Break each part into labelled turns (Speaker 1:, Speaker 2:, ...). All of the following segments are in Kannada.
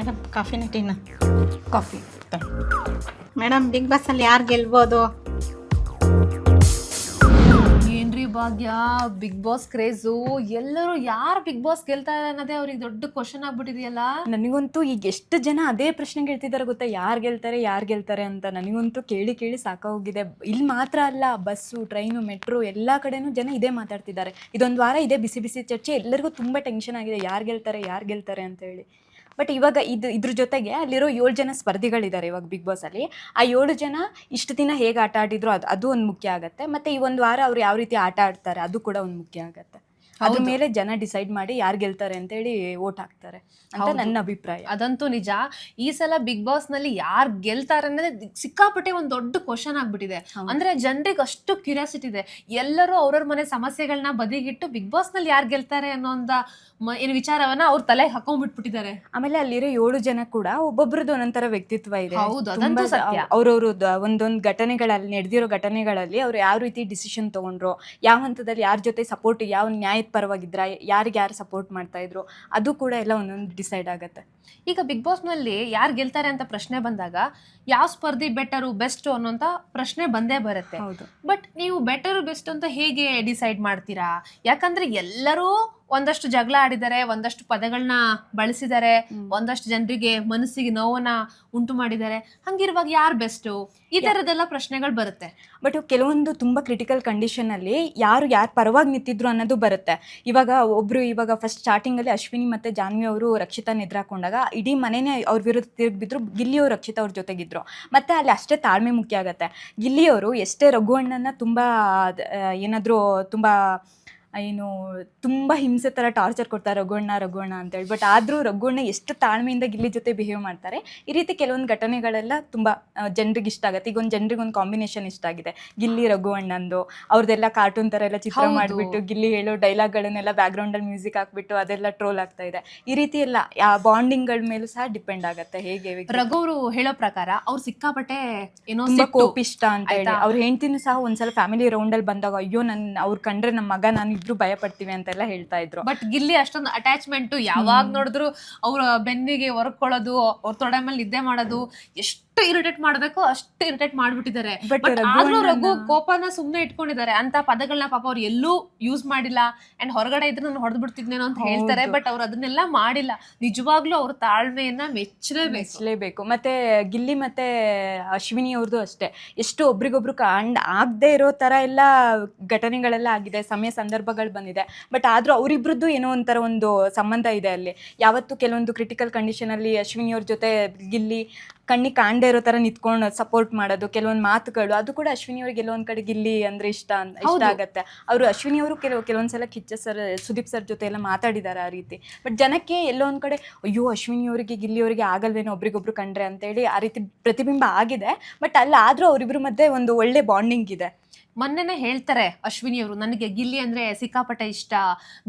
Speaker 1: ಮೇಡಮ್ ಕಾಫಿನ ಟೀನ?
Speaker 2: ಕಾಫಿ.
Speaker 1: ಮೇಡಮ್ ಬಿಗ್ ಬಾಸ್ ಅಲ್ಲಿ ಯಾರು ಗೆಲ್ಬೋದು?
Speaker 3: ಏನ್ರಿ ಭಾಗ್ಯ ಬಿಗ್ ಬಾಸ್ ಕ್ರೇಜು. ಎಲ್ಲರೂ ಯಾರು ಬಿಗ್ ಬಾಸ್ ಗೆಲ್ತಾರೆ ಅನ್ನೋದೇ ಅವ್ರಿಗೆ ದೊಡ್ಡ ಕ್ವಶನ್ ಆಗ್ಬಿಟ್ಟಿದೆಯಲ್ಲ?
Speaker 2: ನನಗಂತೂ ಈಗ ಎಷ್ಟು ಜನ ಅದೇ ಪ್ರಶ್ನೆ ಕೇಳ್ತಿದ್ದಾರೆ ಗೊತ್ತಾ? ಯಾರು ಗೆಲ್ತಾರೆ ಯಾರು ಗೆಲ್ತಾರೆ ಅಂತ ನನಗಂತೂ ಕೇಳಿ ಕೇಳಿ ಸಾಕಾಗೋಗಿದೆ. ಇಲ್ಲಿ ಮಾತ್ರ ಅಲ್ಲ ಬಸ್ಸು ಟ್ರೈನು ಮೆಟ್ರೋ ಎಲ್ಲ ಕಡೆನೂ ಜನ ಇದೇ ಮಾತಾಡ್ತಿದ್ದಾರೆ. ಇದೊಂದು ವಾರ ಇದೇ ಬಿಸಿ ಬಿಸಿ ಚರ್ಚೆ. ಎಲ್ಲರಿಗೂ ತುಂಬ ಟೆನ್ಷನ್ ಆಗಿದೆ. ಯಾರು ಗೆಲ್ತಾರೆ ಯಾರು ಗೆಲ್ತಾರೆ ಅಂತ ಹೇಳಿ. ಬಟ್ ಇವಾಗ ಇದು, ಇದ್ರ ಜೊತೆಗೆ ಅಲ್ಲಿರೋ ಏಳು ಜನ ಸ್ಪರ್ಧಿಗಳಿದ್ದಾರೆ ಇವಾಗ ಬಿಗ್ ಬಾಸಲ್ಲಿ ಆ ಏಳು ಜನ ಇಷ್ಟು ದಿನ ಹೇಗೆ ಆಟ ಆಡಿದ್ರು ಅದು ಅದು ಒಂದು ಮುಖ್ಯ ಆಗುತ್ತೆ. ಮತ್ತು ಈ ಒಂದು ವಾರ ಅವ್ರು ಯಾವ ರೀತಿ ಆಟ ಆಡ್ತಾರೆ ಅದು ಕೂಡ ಒಂದು ಮುಖ್ಯ ಆಗುತ್ತೆ. ಅದ್ರ ಮೇಲೆ ಜನ ಡಿಸೈಡ್ ಮಾಡಿ ಯಾರು ಗೆಲ್ತಾರೆ ಅಂತ ಹೇಳಿ ವೋಟ್ ಹಾಕ್ತಾರೆ ಅಂತ ನನ್ನ ಅಭಿಪ್ರಾಯ.
Speaker 3: ಅದಂತೂ ನಿಜ. ಈ ಸಲ ಬಿಗ್ ಬಾಸ್ನಲ್ಲಿ ಯಾರು ಗೆಲ್ತಾರೆ ಅನ್ನೋದೇ ಸಿಕ್ಕಾಪಟ್ಟೆ ಒಂದು ದೊಡ್ಡ ಕ್ವಶನ್ ಆಗ್ಬಿಟ್ಟಿದೆ. ಅಂದ್ರೆ ಜನರಿಗೆ ಅಷ್ಟು ಕ್ಯೂರಿಯಾಸಿಟಿ ಇದೆ. ಎಲ್ಲರೂ ಅವ್ರವ್ರ ಮನೆ ಸಮಸ್ಯೆಗಳನ್ನ ಬದಿಗಿಟ್ಟು ಬಿಗ್ ಬಾಸ್ನಲ್ಲಿ ಯಾರು ಗೆಲ್ತಾರೆ ಅನ್ನೋ ಒಂದು ಏನು ವಿಚಾರವನ್ನ ಅವ್ರ ತಲೆ ಹಾಕೊಂಡ್ಬಿಟ್ಬಿಟ್ಟಿದ್ದಾರೆ
Speaker 2: ಆಮೇಲೆ ಅಲ್ಲಿರೋ ಏಳು ಜನ ಕೂಡ ಒಬ್ಬೊಬ್ರದ್ದು ಒಂದೊಂದರ ವ್ಯಕ್ತಿತ್ವ ಇದೆ.
Speaker 3: ಹೌದು, ಅದಂತೂ ಸತ್ಯ.
Speaker 2: ಅವ್ರವ್ರ ಒಂದೊಂದು ಘಟನೆಗಳಲ್ಲಿ ನಡೆದಿರೋ ಘಟನೆಗಳಲ್ಲಿ ಅವ್ರು ಯಾವ ರೀತಿ ಡಿಸಿಷನ್ ತಗೊಂಡ್ರು ಯಾವ ಹಂತದಲ್ಲಿ ಯಾರ ಜೊತೆ ಸಪೋರ್ಟ್ ಯಾವ ನ್ಯಾಯದ ಪರವಾಗಿದ್ರ? ಯಾರಿಗೆ ಯಾರು ಸಪೋರ್ಟ್ ಮಾಡ್ತಾ ಇದ್ರು? ಅದು ಕೂಡ ಎಲ್ಲ ಒಂದೊಂದು ಡಿಸೈಡ್ ಆಗುತ್ತೆ.
Speaker 3: ಈಗ ಬಿಗ್ ಬಾಸ್ನಲ್ಲಿ ಯಾರು ಗೆಲ್ತಾರೆ ಅಂತ ಪ್ರಶ್ನೆ ಬಂದಾಗ ಯಾವ ಸ್ಪರ್ಧಿ ಬೆಟರು ಬೆಸ್ಟ್ ಅನ್ನೋಂಥ ಪ್ರಶ್ನೆ ಬಂದೇ ಬರುತ್ತೆ.
Speaker 2: ಹೌದು.
Speaker 3: ಬಟ್ ನೀವು ಬೆಟರ್ ಬೆಸ್ಟ್ ಅಂತ ಹೇಗೆ ಡಿಸೈಡ್ ಮಾಡ್ತೀರಾ? ಯಾಕಂದ್ರೆ ಎಲ್ಲರೂ ಒಂದಷ್ಟು ಜಗಳ ಆಡಿದ್ದಾರೆ ಒಂದಷ್ಟು ಪದಗಳನ್ನ ಬಳಸಿದ್ದಾರೆ ಒಂದಷ್ಟು ಜನರಿಗೆ ಮನಸ್ಸಿಗೆ ನೋವನ್ನ ಉಂಟು ಮಾಡಿದ್ದಾರೆ. ಹಂಗಿರುವಾಗ ಯಾರು ಬೆಸ್ಟ್ ಈ ತರದೆಲ್ಲ ಪ್ರಶ್ನೆಗಳು ಬರುತ್ತೆ.
Speaker 2: ಬಟ್ ಕೆಲವೊಂದು ತುಂಬಾ ಕ್ರಿಟಿಕಲ್ ಕಂಡೀಷನಲ್ಲಿ ಯಾರು ಯಾರು ಪರವಾಗಿ ನಿಂತಿದ್ರು ಅನ್ನೋದು ಬರುತ್ತೆ. ಇವಾಗ ಒಬ್ರು ಇವಾಗ ಫಸ್ಟ್ ಸ್ಟಾರ್ಟಿಂಗ್ ಅಲ್ಲಿ ಅಶ್ವಿನಿ ಮತ್ತೆ ಜಾನ್ವಿ ಅವರು ರಕ್ಷಿತಾ ನಿದ್ರಾಕೊಂಡಾಗ ಇಡೀ ಮನೆನೇ ಅವ್ರ ವಿರುದ್ಧ ತಿರುಗಿದ್ರು ಗಿಲ್ಲಿಯವರು ರಕ್ಷಿತಾ ಅವ್ರ ಜೊತೆಗಿದ್ರು. ಮತ್ತೆ ಅಲ್ಲಿ ಅಷ್ಟೇ ತಾಳ್ಮೆ ಮುಖ್ಯ ಆಗುತ್ತೆ. ಗಿಲ್ಲಿಯವರು ಎಷ್ಟೇ ರಘುವಣ್ಣನ ತುಂಬಾ ಏನಾದರೂ ತುಂಬ ಏನು ತುಂಬ ಹಿಂಸೆ ಥರ ಟಾರ್ಚರ್ ಕೊಡ್ತಾರೆ ರಘುವಣ್ಣ ರಘುವಣ್ಣ ಅಂತೇಳಿ. ಬಟ್ ಆದರೂ ರಘುವಣ್ಣ ಎಷ್ಟು ತಾಳ್ಮೆಯಿಂದ ಗಿಲ್ಲಿ ಜೊತೆ ಬಿಹೇವ್ ಮಾಡ್ತಾರೆ ಈ ರೀತಿ ಕೆಲವೊಂದು ಘಟನೆಗಳೆಲ್ಲ ತುಂಬ ಜನರಿಗೆ ಇಷ್ಟ ಆಗುತ್ತೆ. ಈಗ ಒಂದು ಜನರಿಗೆ ಒಂದು ಕಾಂಬಿನೇಷನ್ ಇಷ್ಟ ಆಗಿದೆ. ಗಿಲ್ಲಿ ರಘುವಣ್ಣಂದು ಅವ್ರದ್ದೆಲ್ಲ ಕಾರ್ಟೂನ್ ಥರ ಎಲ್ಲ ಚಿತ್ರ. ಮಾಡಿಬಿಟ್ಟು ಗಿಲ್ಲಿ ಹೇಳೋ ಡೈಲಾಗ್ಗಳನ್ನೆಲ್ಲ ಬ್ಯಾಕ್ಗ್ರೌಂಡಲ್ಲಿ ಮ್ಯೂಸಿಕ್ ಹಾಕ್ಬಿಟ್ಟು ಅದೆಲ್ಲ ಟ್ರೋಲ್ ಆಗ್ತಾ ಇದೆ. ಈ ರೀತಿ ಎಲ್ಲ ಆ ಬಾಂಡಿಂಗ್ಗಳ ಮೇಲೂ ಸಹ ಡಿಪೆಂಡ್ ಆಗುತ್ತೆ. ಹೇಗೆ
Speaker 3: ರಘು ಅವರು ಹೇಳೋ ಪ್ರಕಾರ ಅವ್ರು ಸಿಕ್ಕಾಪಟ್ಟೆ ಏನೋ.
Speaker 2: ಕೋಪಿಷ್ಟ ಅಂತ ಹೇಳಿ? ಅವ್ರ ಹೆಂಡತಿನೂ ಸಹ ಒಂದ್ಸಲ ಫ್ಯಾಮಿಲಿ ರೌಂಡಲ್ಲಿ ಬಂದಾಗ ಅಯ್ಯೋ ನನ್ನ ಅವ್ರು ಕಂಡ್ರೆ ನಮ್ಮ ಮಗ ನಾನು ಇಬ್ರು ಭಯ ಪಡ್ತೀವಿ ಅಂತೆಲ್ಲ ಹೇಳ್ತಾ ಇದ್ರು.
Speaker 3: ಬಟ್ ಗಿಲ್ಲಿ ಅಷ್ಟೊಂದು ಅಟ್ಯಾಚ್ಮೆಂಟ್ ಯಾವಾಗ ನೋಡಿದ್ರು ಅವ್ರ ಬೆನ್ನಿಗೆ ಹೊರಕೊಳ್ಳೋದು ಅವ್ರ ತೊಡೆ ಮೇಲೆ ನಿದ್ದೆ ಮಾಡೋದು ಎಷ್ಟು ಇರಿಟೇಟ್ ಮಾಡ್ಬೇಕು ಅಷ್ಟು ಇರಿಟೇಟ್ ಮಾಡ್ಬಿಟ್ಟಿದ್ದಾರೆ. ಬಟ್ ಆದ್ರೂ ರಘು ಕೋಪನ ಸುಮ್ನೆ ಇಟ್ಕೊಂಡಿದ್ದಾರೆ. ಅಂತ ಪದಗಳನ್ನ ಪಾಪ ಅವ್ರು ಎಲ್ಲೂ ಯೂಸ್ ಮಾಡಿಲ್ಲ. ಅಂಡ್ ಹೊರಗಡೆ ಇದ್ರೆ ನಾನು ಹೊಡೆದ್ ಬಿಡ್ತಿದ್ನೇನೋ ಅಂತ ಹೇಳ್ತಾರೆ. ಬಟ್ ಅವ್ರು ಅದನ್ನೆಲ್ಲ ಮಾಡಿಲ್ಲ. ನಿಜವಾಗ್ಲೂ ಅವ್ರ ತಾಳ್ಮೆಯನ್ನ ಮೆಚ್ಚಲೇಬೇಕು.
Speaker 2: ಮೆಚ್ಚಲೇಬೇಕು. ಮತ್ತೆ ಗಿಲ್ಲಿ ಮತ್ತೆ ಅಶ್ವಿನಿ ಅವ್ರದ್ದು ಅಷ್ಟೇ. ಎಷ್ಟು ಒಬ್ರಿಗೊಬ್ರು ಕಾಂಡ್ ಆಗದೆ ಇರೋ ತರ ಎಲ್ಲ ಘಟನೆಗಳೆಲ್ಲ ಆಗಿದೆ. ಸಮಯ ಸಂದರ್ಭಗಳು ಬಂದಿದೆ. ಬಟ್ ಆದರೂ ಅವರಿಬ್ಬರದ್ದು ಏನೋ ಒಂಥರ ಒಂದು ಸಂಬಂಧ ಇದೆ ಅಲ್ಲಿ. ಯಾವತ್ತು ಕೆಲವೊಂದು ಕ್ರಿಟಿಕಲ್ ಕಂಡೀಷನಲ್ಲಿ ಅಶ್ವಿನಿ ಅವ್ರ ಜೊತೆ ಗಿಲ್ಲಿ ಕಣ್ಣಿ ಕಾಣದೇ ಇರೋ ಥರ ನಿಂತ್ಕೊಂಡು ಸಪೋರ್ಟ್ ಮಾಡೋದು ಕೆಲವೊಂದು ಮಾತುಗಳು ಅದು ಕೂಡ ಅಶ್ವಿನಿ ಅವ್ರಿಗೆ ಕೆಲವೊಂದು ಕಡೆ ಗಿಲ್ಲಿ ಅಂದ್ರೆ ಇಷ್ಟ ಇಷ್ಟ ಆಗುತ್ತೆ. ಅವರು ಅಶ್ವಿನಿ ಅವರು ಕೆಲವು ಕೆಲವೊಂದ್ಸಲ ಕಿಚ್ಚ ಸರ್ ಸುದೀಪ್ ಸರ್ ಜೊತೆ ಎಲ್ಲ ಮಾತಾಡಿದ್ದಾರೆ ಆ ರೀತಿ. ಬಟ್ ಜನಕ್ಕೆ ಎಲ್ಲೋ ಒಂದ್ ಕಡೆ ಅಯ್ಯೋ ಅಶ್ವಿನಿ ಅವರಿಗೆ ಗಿಲ್ಲಿ ಅವರಿಗೆ ಆಗಲ್ವೇನೋ ಒಬ್ರಿಗೊಬ್ರು ಕಂಡ್ರೆ ಅಂತೇಳಿ ಆ ರೀತಿ ಪ್ರತಿಬಿಂಬ ಆಗಿದೆ. ಬಟ್ ಅಲ್ಲಿ ಆದ್ರೂ ಅವರಿಬ್ಬರ ಮಧ್ಯೆ ಒಂದು ಒಳ್ಳೆ ಬಾಂಡಿಂಗ್ ಇದೆ.
Speaker 3: ಮೊನ್ನೆನೆ ಹೇಳ್ತಾರೆ ಅಶ್ವಿನಿ ಅವರು ನನಗೆ ಗಿಲ್ಲಿ ಅಂದ್ರೆ ಸಿಕ್ಕಾಪಟ್ಟೆ ಇಷ್ಟ.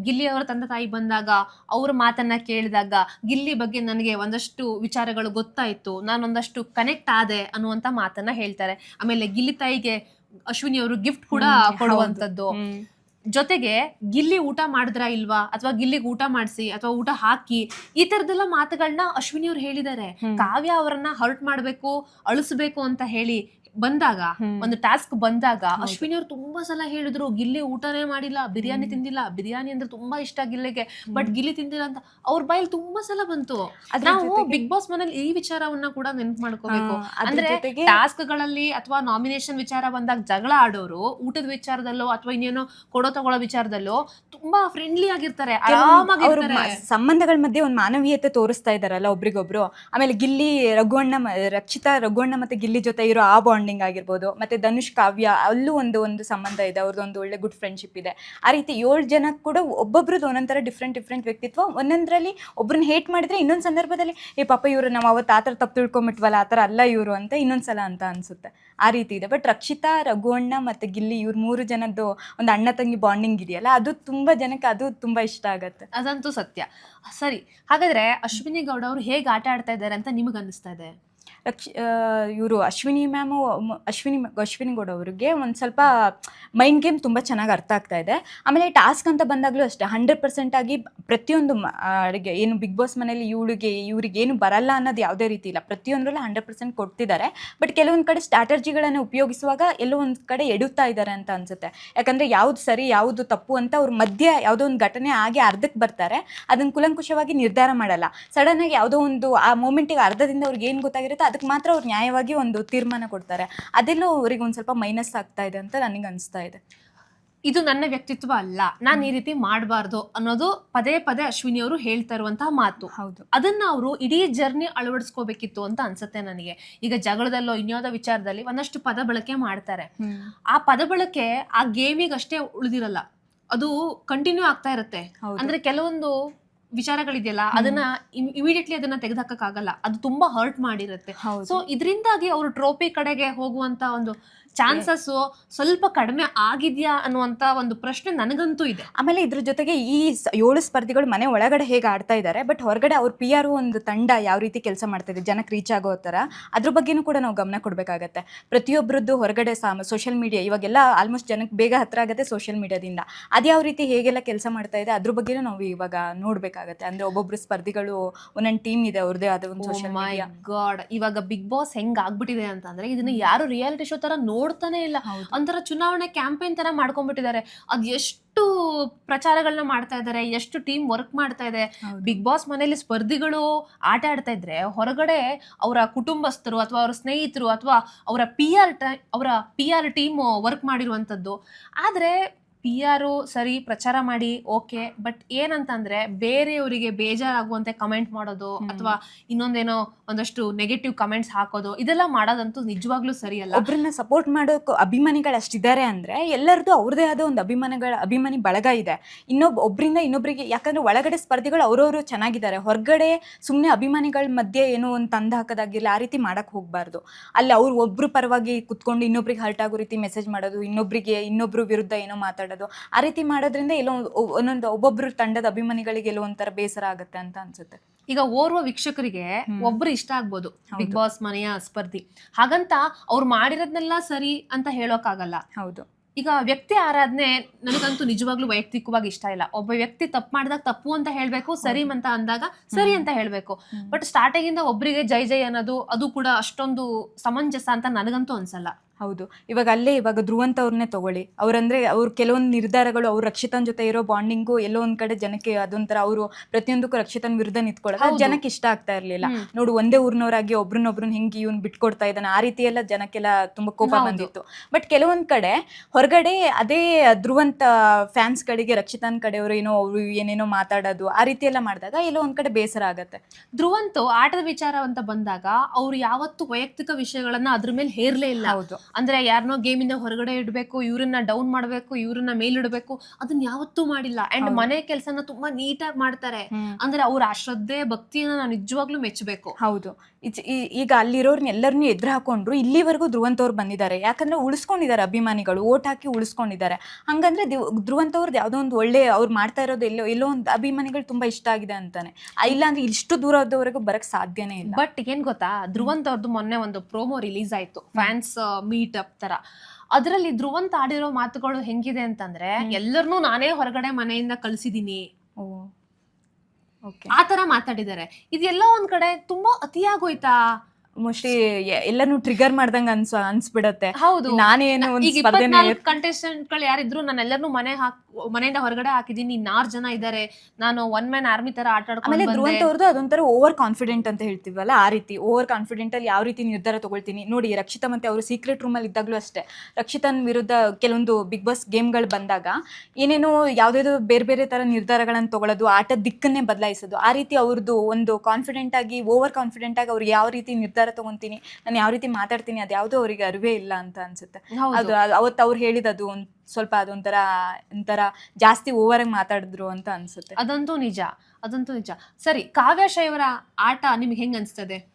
Speaker 3: ಗಿಲ್ಲಿ ಅವರ ತಂದೆ ತಾಯಿ ಬಂದಾಗ ಅವ್ರ ಮಾತನ್ನ ಕೇಳಿದಾಗ ಗಿಲ್ಲಿ ಬಗ್ಗೆ ನನಗೆ ಒಂದಷ್ಟು ವಿಚಾರಗಳು ಗೊತ್ತಾಯ್ತು ನಾನು ಒಂದಷ್ಟು ಕನೆಕ್ಟ್ ಆದೆ ಅನ್ನುವಂತ ಮಾತನ್ನ ಹೇಳ್ತಾರೆ. ಆಮೇಲೆ ಗಿಲ್ಲಿ ತಾಯಿಗೆ ಅಶ್ವಿನಿ ಅವರು ಗಿಫ್ಟ್ ಕೂಡ ಕೊಡುವಂತದ್ದು. ಜೊತೆಗೆ ಗಿಲ್ಲಿ ಊಟ ಮಾಡಿದ್ರಾ ಇಲ್ವಾ? ಅಥವಾ ಗಿಲ್ಲಿಗೆ ಊಟ ಮಾಡಿಸಿ ಅಥವಾ ಊಟ ಹಾಕಿ ಈ ತರದೆಲ್ಲ ಮಾತುಗಳನ್ನ ಅಶ್ವಿನಿ ಅವ್ರು ಹೇಳಿದ್ದಾರೆ. ಕಾವ್ಯ ಅವರನ್ನ ಹರ್ಟ್ ಮಾಡ್ಬೇಕು ಅಳಿಸ್ಬೇಕು ಅಂತ ಹೇಳಿ ಬಂದಾಗ ಒಂದು ಟಾಸ್ಕ್ ಬಂದಾಗ ಅಶ್ವಿನಿ ಅವ್ರು ತುಂಬಾ ಸಲ ಹೇಳಿದ್ರು ಗಿಲ್ಲಿ ಊಟನೇ ಮಾಡಿಲ್ಲ ಬಿರಿಯಾನಿ ತಿಂದಿಲ್ಲ ಬಿರಿಯಾನಿ ಅಂದ್ರೆ ತುಂಬಾ ಇಷ್ಟ ಗಿಲ್ಲಿಗೆ ಬಟ್ ಗಿಲ್ಲಿ ತಿಂದಿಲ್ಲ ಅಂತ ಅವ್ರ ಬಾಯಲ್ಲಿ ತುಂಬಾ ಸಲ ಬಂತು. ನಾವು ಬಿಗ್ ಬಾಸ್ ಮನೇಲಿ ಈ ವಿಚಾರವನ್ನ ಕೂಡ ನೆನಪು ಮಾಡ್ಕೋಬೇಕು.
Speaker 2: ಅಂದ್ರೆ
Speaker 3: ಟಾಸ್ಕ್ಗಳಲ್ಲಿ ಅಥವಾ ನಾಮಿನೇಷನ್ ವಿಚಾರ ಬಂದಾಗ ಜಗಳ ಆಡೋರು ಊಟದ ವಿಚಾರದಲ್ಲೋ ಅಥವಾ ಇನ್ನೇನೋ ಕೊಡೋ ತಗೊಳ್ಳೋ ವಿಚಾರದಲ್ಲೋ ತುಂಬಾ ಫ್ರೆಂಡ್ಲಿ ಆಗಿರ್ತಾರೆ
Speaker 2: ಆರಾಮಾಗಿ
Speaker 3: ಆರಾಮಾಗಿರ್ತಾರೆ
Speaker 2: ಸಂಬಂಧಗಳ ಮಧ್ಯೆ ಒಂದು ಮಾನವೀಯತೆ ತೋರಿಸ್ತಾ ಇದಾರಲ್ಲ ಒಬ್ರಿಗೊಬ್ರು. ಆಮೇಲೆ ಗಿಲ್ಲಿ ರಘುವಣ್ಣ ರಕ್ಷಿತಾ ರಘುವಣ್ಣ ಮತ್ತೆ ಗಿಲ್ಲಿ ಜೊತೆ ಇರೋ ಆ ಬಾಂಡಿಂಗ್ ಆಗಿರ್ಬೋದು, ಮತ್ತೆ ಧನುಷ್ ಕಾವ್ಯ ಅಲ್ಲೂ ಒಂದು ಒಂದು ಸಂಬಂಧ ಇದೆ ಅವ್ರದ್ದು ಒಂದು ಒಳ್ಳೆ ಗುಡ್ ಫ್ರೆಂಡ್ಶಿಪ್ ಇದೆ. ಆ ರೀತಿ ಏಳು ಜನ ಕೂಡ ಒಬ್ಬೊಬ್ರದ್ದು ಒಂದೊಂಥರ ಡಿಫ್ರೆಂಟ್ ಡಿಫ್ರೆಂಟ್ ವ್ಯಕ್ತಿತ್ವ, ಒಂದೊಂದರಲ್ಲಿ ಒಬ್ಬರನ್ನ ಹೇಟ್ ಮಾಡಿದ್ರೆ ಇನ್ನೊಂದು ಸಂದರ್ಭದಲ್ಲಿ, ಏ ಪಾಪ ಇವರು ನಾವು ಅವತ್ತು ಆ ಥರ ತಪ್ಪು ತಿಳ್ಕೊಂಬಿಟ್ವಲ್ಲ, ಆ ಥರ ಅಲ್ಲ ಇವರು ಅಂತ ಇನ್ನೊಂದು ಸಲ ಅಂತ ಅನ್ಸುತ್ತೆ. ಆ ರೀತಿ ಇದೆ. ಬಟ್ ರಕ್ಷಿತಾ ರಘುವಣ್ಣ ಮತ್ತೆ ಗಿಲ್ಲಿ ಇವ್ರ ಮೂರು ಜನದ್ದು ಒಂದು ಅಣ್ಣ ತಂಗಿ ಬಾಂಡಿಂಗ್ ಇದೆಯಲ್ಲ, ಅದು ತುಂಬ ಜನಕ್ಕೆ ಅದು ತುಂಬಾ ಇಷ್ಟ ಆಗುತ್ತೆ.
Speaker 3: ಅದಂತೂ ಸತ್ಯ. ಸರಿ, ಹಾಗಾದ್ರೆ ಅಶ್ವಿನಿ ಗೌಡ ಅವರು ಹೇಗೆ ಆಟ ಆಡ್ತಾ ಇದ್ದಾರೆ ಅಂತ ನಿಮಗೆ ಅನಿಸ್ತಾ ಇದೆ?
Speaker 2: ರಕ್ಷ ಇವರು ಅಶ್ವಿನಿ ಮ್ಯಾಮು ಅಶ್ವಿನಿ ಅಶ್ವಿನಿ ಗೌಡ ಅವರಿಗೆ ಒಂದು ಸ್ವಲ್ಪ ಮೈಂಡ್ ಗೇಮ್ ತುಂಬ ಚೆನ್ನಾಗಿ ಅರ್ಥ ಆಗ್ತಾ ಇದೆ. ಆಮೇಲೆ ಟಾಸ್ಕ್ ಅಂತ ಬಂದಾಗಲೂ ಅಷ್ಟೇ ಹಂಡ್ರೆಡ್ ಪರ್ಸೆಂಟ್ ಆಗಿ ಪ್ರತಿಯೊಂದು ಅಡುಗೆ ಏನು ಬಿಗ್ ಬಾಸ್ ಮನೇಲಿ ಇವಳಿಗೆ, ಇವ್ರಿಗೆ ಏನು ಬರಲ್ಲ ಅನ್ನೋದು ಯಾವುದೇ ರೀತಿ ಇಲ್ಲ. ಪ್ರತಿಯೊಂದರಲ್ಲೂ ಹಂಡ್ರೆಡ್ ಪರ್ಸೆಂಟ್ ಕೊಡ್ತಿದ್ದಾರೆ. ಬಟ್ ಕೆಲವೊಂದು ಕಡೆ ಸ್ಟ್ರಾಟಜಿಗಳನ್ನು ಉಪಯೋಗಿಸುವಾಗ ಎಲ್ಲೋ ಒಂದು ಕಡೆ ಎಡುತ್ತಾ ಇದ್ದಾರೆ ಅಂತ ಅನ್ಸುತ್ತೆ. ಯಾಕಂದರೆ ಯಾವ್ದು ಸರಿ, ಯಾವುದು ತಪ್ಪು ಅಂತ ಅವ್ರ ಮಧ್ಯ ಯಾವುದೋ ಒಂದು ಘಟನೆ ಆಗಿ ಅರ್ಧಕ್ಕೆ ಬರ್ತಾರೆ. ಅದನ್ನು ಕುಲಂಕುಷವಾಗಿ ನಿರ್ಧಾರ ಮಾಡಲ್ಲ. ಸಡನ್ ಆಗಿ ಯಾವುದೋ ಒಂದು ಆ ಮೂಮೆಂಟಿಗೆ ಅರ್ಧದಿಂದ ಅವ್ರಿಗೆ ಏನು ಗೊತ್ತಾಗಿರುತ್ತೆ ಅದಕ್ಕೆ ಮಾತ್ರ ಅವ್ರು ನ್ಯಾಯವಾಗಿ ಒಂದು ತೀರ್ಮಾನ ಕೊಡ್ತಾರೆ. ಅದೆಲ್ಲೂ ಅವ್ರಿಗೆ ಒಂದು ಸ್ವಲ್ಪ ಮೈನಸ್ ಆಗ್ತಾ ಇದೆ ಅಂತ ನನಗೆ ಅನಿಸ್ತಾ ಇದೆ.
Speaker 3: ಇದು ನನ್ನ ವ್ಯಕ್ತಿತ್ವ ಅಲ್ಲ. ನಾನು ಈ ರೀತಿ ಮಾಡಬಾರ್ದು ಅನ್ನೋದು ಪದೇ ಪದೇ ಅಶ್ವಿನಿ ಅವರು ಹೇಳ್ತಾ ಇರುವಂತಹ ಮಾತು.
Speaker 2: ಹೌದು.
Speaker 3: ಅದನ್ನ ಅವರು ಇಡೀ ಜರ್ನಿ ಅಳವಡಿಸ್ಕೋಬೇಕಿತ್ತು ಅಂತ ಅನ್ಸುತ್ತೆ ನನಗೆ. ಈಗ ಜಗಳದಲ್ಲೋ ಇನ್ಯಾವುದೋ ವಿಚಾರದಲ್ಲಿ ಒಂದಷ್ಟು ಪದ ಬಳಕೆ ಮಾಡ್ತಾರೆ. ಆ ಪದ ಬಳಕೆ ಆ ಗೇಮಿಗೆ ಅಷ್ಟೇ ಉಳಿದಿರಲ್ಲ. ಅದು ಕಂಟಿನ್ಯೂ ಆಗ್ತಾ ಇರುತ್ತೆ. ಅಂದ್ರೆ ಕೆಲವೊಂದು ವಿಚಾರಗಳಿದೆಯಲ್ಲ ಅದನ್ನ ಇಮಿಡಿಯೇಟ್ಲಿ ಅದನ್ನ ತೆಗೆದಾಕಕ್ಕಾಗಲ್ಲ ಅದು ತುಂಬಾ ಹರ್ಟ್ ಮಾಡಿರುತ್ತೆ. ಸೊ ಇದರಿಂದಾಗಿ ಅವರು ಟ್ರೋಫಿ ಕಡೆಗೆ ಹೋಗುವಂತ ಒಂದು ಚಾನ್ಸಸ್ ಸ್ವಲ್ಪ ಕಡಿಮೆ ಆಗಿದ್ಯಾ ಅನ್ನುವಂತ ಒಂದು ಪ್ರಶ್ನೆ ನನಗಂತೂ ಇದೆ.
Speaker 2: ಆಮೇಲೆ ಇದ್ರ ಜೊತೆಗೆ ಈ ಸ- ಏಳು ಸ್ಪರ್ಧಿಗಳು ಮನೆ ಒಳಗಡೆ ಹೇಗೆ ಆಡ್ತಾ ಇದ್ದಾರೆ ಬಟ್ ಹೊರಗಡೆ ಅವ್ರ ಪಿ ಆರ್ ಒಂದು ತಂಡ ಯಾವ ರೀತಿ ಕೆಲಸ ಮಾಡ್ತಾ ಇದೆ ಜನಕ್ಕೆ ರೀಚ್ ಆಗೋ ಥರ ಅದ್ರ ಬಗ್ಗೆನೂ ಕೂಡ ನಾವು ಗಮನ ಕೊಡಬೇಕಾಗತ್ತೆ. ಪ್ರತಿಯೊಬ್ಬರದ್ದು ಹೊರಗಡೆ ಸಾಮ ಸೋಷಿಯಲ್ ಮೀಡಿಯಾ ಇವಾಗೆಲ್ಲ ಆಲ್ಮೋಸ್ಟ್ ಜನಕ್ಕೆ ಬೇಗ ಹತ್ರ ಆಗುತ್ತೆ ಸೋಷಿಯಲ್ ಮೀಡಿಯಾದಿಂದ ಅದು ಯಾವ ರೀತಿ ಹೇಗೆಲ್ಲ ಕೆಲಸ ಮಾಡ್ತಾ ಇದೆ ಅದ್ರ ಬಗ್ಗೆನೂ ನಾವು ಇವಾಗ ನೋಡಬೇಕಾಗತ್ತೆ. ಅಂದ್ರೆ ಒಬ್ಬೊಬ್ರು ಸ್ಪರ್ಧಿಗಳು ಒಂದೊಂದು ಟೀಮ್ ಇದೆ ಅವ್ರದ್ದೇ ಆದ ಒಂದು ಸೋಷಿಯಲ್
Speaker 3: ಮೈ
Speaker 2: ಮೀಡಿಯಾ
Speaker 3: ಗಾಡ್ ಇವಾಗ ಬಿಗ್ ಬಾಸ್ ಹೆಂಗ್ ಆಗ್ಬಿಟ್ಟಿದೆ ಅಂತಂದ್ರೆ ಇದನ್ನ ಯಾರು ರಿಯಾಲಿಟಿ ಶೋ ತರ ನೋಡ್ತಾನೆ ಇಲ್ಲ. ಒಂಥರ ಚುನಾವಣೆ ಕ್ಯಾಂಪೇನ್ ತರ ಮಾಡ್ಕೊಂಡ್ಬಿಟ್ಟಿದ್ದಾರೆ. ಅದ್ ಎಷ್ಟು ಪ್ರಚಾರಗಳನ್ನ ಮಾಡ್ತಾ ಇದ್ದಾರೆ ಎಷ್ಟು ಟೀಮ್ ವರ್ಕ್ ಮಾಡ್ತಾ ಇದೆ. ಬಿಗ್ ಬಾಸ್ ಮನೆಯಲ್ಲಿ ಸ್ಪರ್ಧಿಗಳು ಆಟ ಆಡ್ತಾ ಇದ್ರೆ ಹೊರಗಡೆ ಅವರ ಕುಟುಂಬಸ್ಥರು ಅಥವಾ ಅವರ ಸ್ನೇಹಿತರು ಅಥವಾ ಅವರ ಪಿ ಆರ್ ಅವರ ಪಿ ಆರ್ ಟೀಮ್ ವರ್ಕ್ ಮಾಡಿರುವಂಥದ್ದು. ಆದ್ರೆ ಪಿ ಆರು ಸರಿ ಪ್ರಚಾರ ಮಾಡಿ ಓಕೆ ಬಟ್ ಏನಂತಂದ್ರೆ ಬೇರೆಯವರಿಗೆ ಬೇಜಾರಾಗುವಂತೆ ಕಮೆಂಟ್ ಮಾಡೋದು ಅಥವಾ ಇನ್ನೊಂದೇನೋ ಒಂದಷ್ಟು ನೆಗೆಟಿವ್ ಕಮೆಂಟ್ಸ್ ಹಾಕೋದು ಇದೆಲ್ಲ ಮಾಡೋದಂತೂ ನಿಜವಾಗ್ಲೂ ಸರಿಯಲ್ಲ
Speaker 2: ಒಬ್ಬರನ್ನ ಸಪೋರ್ಟ್ ಮಾಡೋಕೆ ಅಭಿಮಾನಿಗಳು ಅಷ್ಟಿದ್ದಾರೆ ಅಂದ್ರೆ ಎಲ್ಲರದು ಅವ್ರದೇ ಆದ ಒಂದು ಅಭಿಮಾನಗಳ ಅಭಿಮಾನಿ ಬಳಗ ಇದೆ. ಇನ್ನೊಬ್ಬ ಒಬ್ರಿಂದ ಇನ್ನೊಬ್ಬರಿಗೆ ಯಾಕಂದ್ರೆ ಒಳಗಡೆ ಸ್ಪರ್ಧಿಗಳು ಅವರವರು ಚೆನ್ನಾಗಿದ್ದಾರೆ. ಹೊರಗಡೆ ಸುಮ್ಮನೆ ಅಭಿಮಾನಿಗಳ ಮಧ್ಯೆ ಏನೋ ಒಂದು ತಂದು ಹಾಕೋದಾಗಿಲ್ಲ ಆ ರೀತಿ ಮಾಡಕ್ ಹೋಗ್ಬಾರ್ದು. ಅಲ್ಲಿ ಅವ್ರು ಒಬ್ರು ಪರವಾಗಿ ಕುತ್ಕೊಂಡು ಇನ್ನೊಬ್ರಿಗೆ ಹರ್ಟ್ ಆಗೋ ರೀತಿ ಮೆಸೇಜ್ ಮಾಡೋದು ಇನ್ನೊಬ್ರಿಗೆ ಇನ್ನೊಬ್ರು ವಿರುದ್ಧ ಏನೋ ಮಾತಾಡೋದು ಆ ರೀತಿ ಮಾಡೋದ್ರಿಂದ ಎಲ್ಲೋ ಒಂದೊಂದು ಒಬ್ಬೊಬ್ರು ತಂಡದ ಅಭಿಮಾನಿಗಳಿಗೆ ಎಲ್ಲೋ ಒಂಥರ ಬೇಸರ ಆಗುತ್ತೆ ಅಂತ ಅನ್ಸುತ್ತೆ.
Speaker 3: ಈಗ ಓರ್ವ ವೀಕ್ಷಕರಿಗೆ ಒಬ್ರು ಇಷ್ಟ ಆಗ್ಬೋದು ಬಿಗ್ ಬಾಸ್ ಮನೆಯ ಸ್ಪರ್ಧಿ. ಹಾಗಂತ ಅವ್ರು ಮಾಡಿರೋದ್ನೆಲ್ಲ ಸರಿ ಅಂತ ಹೇಳೋಕ್ಕಾಗಲ್ಲ
Speaker 2: ಹೌದು.
Speaker 3: ಈಗ ವ್ಯಕ್ತಿ ಆರಾಧನೆ ನನಗಂತೂ ನಿಜವಾಗ್ಲೂ ವೈಯಕ್ತಿಕವಾಗಿ ಇಷ್ಟ ಇಲ್ಲ. ಒಬ್ಬ ವ್ಯಕ್ತಿ ತಪ್ಪು ಮಾಡಿದಾಗ ತಪ್ಪು ಅಂತ ಹೇಳ್ಬೇಕು ಸರಿ ಅಂತ ಅಂದಾಗ ಸರಿ ಅಂತ ಹೇಳ್ಬೇಕು. ಬಟ್ ಸ್ಟಾರ್ಟಿಂಗ್ ಇಂದ ಒಬ್ರಿಗೆ ಜೈ ಜೈ ಅನ್ನೋದು ಅದು ಕೂಡ ಅಷ್ಟೊಂದು ಸಮಂಜಸ ಅಂತ ನನಗಂತೂ ಅನ್ಸಲ್ಲ.
Speaker 2: ಹೌದು. ಇವಾಗ ಅಲ್ಲೇ ಇವಾಗ ಧ್ರುವಂತ ಅವ್ರನ್ನೇ ತಗೊಳ್ಳಿ. ಅವ್ರಂದ್ರೆ ಅವ್ರ ಕೆಲವೊಂದು ನಿರ್ಧಾರಗಳು ಅವ್ರ ರಕ್ಷಿತನ್ ಜೊತೆ ಇರೋ ಬಾಂಡಿಂಗು ಎಲ್ಲೋ ಒಂದ್ ಕಡೆ ಜನಕ್ಕೆ ಅದೊಂಥರ ಅವರು ಪ್ರತಿಯೊಂದಕ್ಕೂ ರಕ್ಷಿತನ್ ವಿರುದ್ಧ ನಿಂತ್ಕೊಳ್ಳೋದು. ಅದು ಜನಕ್ಕೆ ಇಷ್ಟ ಆಗ್ತಾ ಇರ್ಲಿಲ್ಲ. ನೋಡು ಒಂದೇ ಊರ್ನವರಾಗಿ ಒಬ್ರನ್ನೊಬ್ರನ್ನ ಹಿಂಗೆ ಇವನ್ ಬಿಟ್ಕೊಡ್ತಾ ಇದ್ದಾನೆ. ಆ ರೀತಿ ಎಲ್ಲ ಜನಕ್ಕೆಲ್ಲ ತುಂಬಾ ಕೋಪ ಬಂದಿತ್ತು. ಬಟ್ ಕೆಲವೊಂದ್ ಕಡೆ ಹೊರಗಡೆ ಅದೇ ಧ್ರುವಂತ ಫ್ಯಾನ್ಸ್ ಕಡೆಗೆ ರಕ್ಷಿತನ್ ಕಡೆಯವರು ಏನೋ ಅವ್ರು ಏನೇನೋ ಮಾತಾಡೋದು ಆ ರೀತಿ ಎಲ್ಲ ಮಾಡಿದಾಗ ಎಲ್ಲೋ ಒಂದ್ ಕಡೆ ಬೇಸರ ಆಗತ್ತೆ.
Speaker 3: ಧ್ರುವಂತು ಆಟದ ವಿಚಾರ ಅಂತ ಬಂದಾಗ ಅವ್ರು ಯಾವತ್ತು ವೈಯಕ್ತಿಕ ವಿಷಯಗಳನ್ನ ಅದ್ರ ಮೇಲೆ ಹೇರ್ಲೇ ಇಲ್ಲ.
Speaker 2: ಹೌದು.
Speaker 3: ಅಂದ್ರೆ ಯಾರನ್ನೋ ಗೇಮಿಂದ ಹೊರಗಡೆ ಇಡಬೇಕು ಇವರನ್ನ ಡೌನ್ ಮಾಡಬೇಕು ಇವರನ್ನ ಮೇಲಿಡಬೇಕು ಅದನ್ನ ಯಾವತ್ತೂ ಮಾಡಿಲ್ಲ. ಅಂಡ್ ಮನೆ ಕೆಲಸನ ತುಂಬಾ ನೀಟಾಗಿ ಮಾಡ್ತಾರೆ. ಅಂದ್ರೆ ಅವ್ರ ಆ ಶ್ರದ್ಧೆ ಭಕ್ತಿಯನ್ನ ನಾನು ನಿಜವಾಗ್ಲೂ ಮೆಚ್ಚಬೇಕು
Speaker 2: ಹೌದು. ಈಗ ಅಲ್ಲಿರೋರ್ನ ಎಲ್ಲರನ್ನೂ ಎದುರು ಹಾಕೊಂಡ್ರು ಇಲ್ಲಿವರೆಗೂ ಧ್ರುವಂತವ್ರು ಬಂದಿದ್ದಾರೆ. ಯಾಕಂದ್ರೆ ಉಳಿಸ್ಕೊಂಡಿದ್ದಾರೆ ಅಭಿಮಾನಿಗಳು ಓಟ್ ಹಾಕಿ ಉಳಿಸ್ಕೊಂಡಿದ್ದಾರೆ. ಹಂಗಂದ್ರೆ ಧ್ರುವಂತವ್ರದ್ದು ಯಾವ್ದೋ ಒಂದು ಒಳ್ಳೆ ಅವ್ರು ಮಾಡ್ತಾ ಇರೋದು ಎಲ್ಲೋ ಎಲ್ಲೋ ಒಂದು ಅಭಿಮಾನಿಗಳು ತುಂಬಾ ಇಷ್ಟ ಆಗಿದೆ ಅಂತಾನೆ. ಇಲ್ಲ ಅಂದ್ರೆ ಇಷ್ಟು ದೂರದವರೆಗೂ ಬರಕ್ ಸಾಧ್ಯನೇ ಇಲ್ಲ.
Speaker 3: ಬಟ್ ಏನ್ ಗೊತ್ತಾ? ಧ್ರುವಂತವ್ರದ್ದು ಮೊನ್ನೆ ಒಂದು ಪ್ರೋಮೋ ರಿಲೀಸ್ ಆಯ್ತು. ಫ್ಯಾನ್ಸ್ ಮೀಟ್ ಅಪ್ ತರ. ಅದರಲ್ಲಿ ಧ್ರುವಂತ ಆಡಿರೋ ಮಾತುಗಳು ಹೆಂಗಿದೆ ಅಂತಂದ್ರೆ ಎಲ್ಲರನ್ನೂ ನಾನೇ ಹೊರಗಡೆ ಮನೆಯಿಂದ ಕಳ್ಸಿದೀನಿ. ಆ ತರ ಮಾತಾಡಿದ್ದಾರೆ. ಇದೆಲ್ಲ ಒಂದ್ ಕಡೆ ತುಂಬಾ ಅತಿಯಾಗೋಯ್ತಾ?
Speaker 2: ಮೋಸ್ಟ್ಲಿ ಎಲ್ಲಾನು ಟ್ರಿಗರ್ ಮಾಡ್ದಂಗ ಅನ್ಸ ಅನ್ಸ್ಬಿಡತ್ತೆ.
Speaker 3: ಹೌದು.
Speaker 2: ನಾನೇನು
Speaker 3: ಈಗ ಇಪ್ಪತ್ನಾಲ್ಕು ಗಳು ಯಾರಿದ್ರು ನಾನು ಎಲ್ಲರನ್ನೂ ಮನೆ ಹಾಕ್ ಮನೆಯಿಂದ ಹೊರಗಡೆ ಹಾಕಿದೀನಿ ಇನ್ನಾರು ಜನ ಇದ್ದಾರೆ ನಾನು ಒನ್ ಮ್ಯಾನ್ ಆರ್ಮಿ ತರ ಆಟ
Speaker 2: ಆಮೇಲೆ ಧ್ರುವಂತ ಅವ್ರದ್ದು ಅದೊಂಥರ ಓವರ್ ಕಾನ್ಫಿಡೆಂಟ್ ಅಂತ ಹೇಳ್ತೀವಲ್ಲ ಆ ರೀತಿ. ಓವರ್ ಕಾನ್ಫಿಡೆಂಟ್ ಅಲ್ಲಿ ಯಾವ ರೀತಿ ನಿರ್ಧಾರ ತಗೊಳ್ತೀನಿ. ನೋಡಿ ರಕ್ಷಿತ ಮತ್ತೆ ಅವರು ಸೀಕ್ರೆಟ್ ರೂಮಲ್ಲಿ ಇದ್ದಾಗ್ಲೂ ಅಷ್ಟೇ. ರಕ್ಷಿತನ್ ವಿರುದ್ಧ ಕೆಲವೊಂದು ಬಿಗ್ ಬಾಸ್ ಗೇಮ್ಗಳು ಬಂದಾಗ ಏನೇನೋ ಯಾವುದೇದೋ ಬೇರೆ ಬೇರೆ ತರ ನಿರ್ಧಾರಗಳನ್ನು ತಗೊಳ್ಳೋದು ಆಟದ ದಿಕ್ಕನ್ನೇ ಬದಲಾಯಿಸೋದು ಆ ರೀತಿ ಅವ್ರದ್ದು ಒಂದು ಕಾನ್ಫಿಡೆಂಟ್ ಆಗಿ ಓವರ್ ಕಾನ್ಫಿಡೆಂಟ್ ಆಗಿ ಅವ್ರಿಗೆ ಯಾವ ರೀತಿ ನಿರ್ಧಾರ ತಗೊಂತೀನಿ ನಾನು ಯಾವ ರೀತಿ ಮಾತಾಡ್ತೀನಿ ಅದು ಯಾವುದೋ ಅವರಿಗೆ ಅರಿವೇ ಇಲ್ಲ ಅಂತ ಅನ್ಸುತ್ತೆ. ಅದು ಅದು ಅವತ್ತು ಅವ್ರು ಹೇಳಿದದು ಒಂದು ಸ್ವಲ್ಪ ಅದೊಂಥರ ಒಂಥರ ಜಾಸ್ತಿ ಓವರ್ ಆಗಿ ಮಾತಾಡಿದ್ರು ಅಂತ ಅನ್ಸುತ್ತೆ.
Speaker 3: ಅದಂತೂ ನಿಜ ಅದಂತೂ ನಿಜ. ಸರಿ ಕಾವ್ಯ ಶೈವರ ಆಟ ನಿಮ್ಗೆ ಹೆಂಗ್ ಅನ್ಸ್ತದೆ?